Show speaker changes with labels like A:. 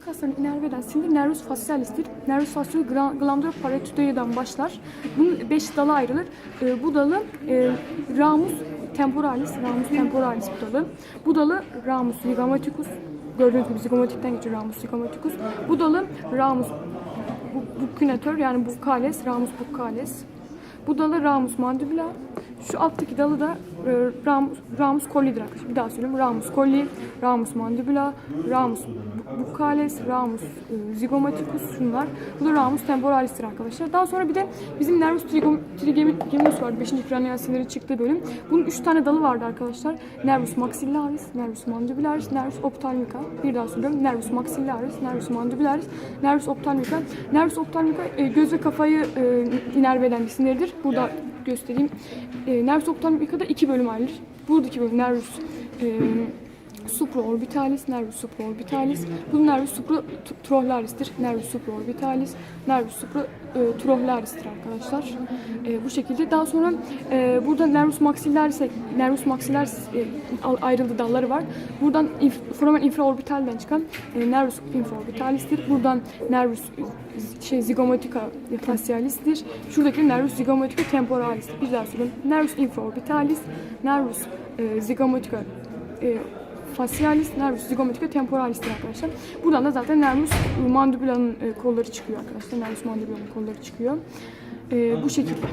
A: Göğüs kaslarını inerve eden sinir nervus facialis'tir. Nervus facialis glandula parotidioide'den başlar. Bunun 5 dala ayrılır. Ee, bu dalı e, ramus temporalis, ramus temporalis bu dalı. Bu dalı ramus ligamaticus. Gördüğünüz gibi zigomatikten geçiyor ramus ligamaticus. Bu dalı ramus bu- buccinator yani buccales, ramus buccales. Bu dalı ramus mandibula. Şu alttaki dalı da e, ramus, ramus colli'dir arkadaşlar. Bir daha söyleyeyim. Ramus colli, ramus mandibula, ramus bu- buccales, ramus e, zygomaticus şunlar. Bu da ramus temporalis'tir arkadaşlar. Daha sonra bir de bizim nervus trigeminus vardı. 5. cranial siniri çıktığı bölüm. Bunun 3 tane dalı vardı arkadaşlar. Nervus maxillaris, nervus mandibularis, nervus ophthalmica. Bir daha söylüyorum. Nervus maxillaris, nervus mandibularis, nervus ophthalmica. Nervus ophthalmica e, göz ve kafayı e, inerve eden bir sinirdir. Burada göstereyim. E, nervus ophthalmica'da iki bölüm ayrılır. Buradaki bölüm nervus e, supraorbitalis, nervus supraorbitalis. Bu nervus supratrochlearis'tir. Nervus supraorbitalis, nervus supratrochlearis'tir arkadaşlar. E, bu şekilde. Daha sonra e, burada nervus maxillaris, nervus maxillaris e, ayrıldığı dalları var. Buradan inf, foramen infraorbitalden çıkan e, nervus infraorbitalis'tir. Buradan nervus e, şey zigomatica facialis'tir. Şuradaki nervus zigomatica temporalis'tir. Bir daha söyleyeyim. Nervus infraorbitalis, nervus e, zigomatica e, facialis, nervus zygomatica temporalis'tir arkadaşlar. Buradan da zaten nervus mandibula'nın e, kolları çıkıyor arkadaşlar. Nervus mandibulanın kolları çıkıyor. E, bu şekilde.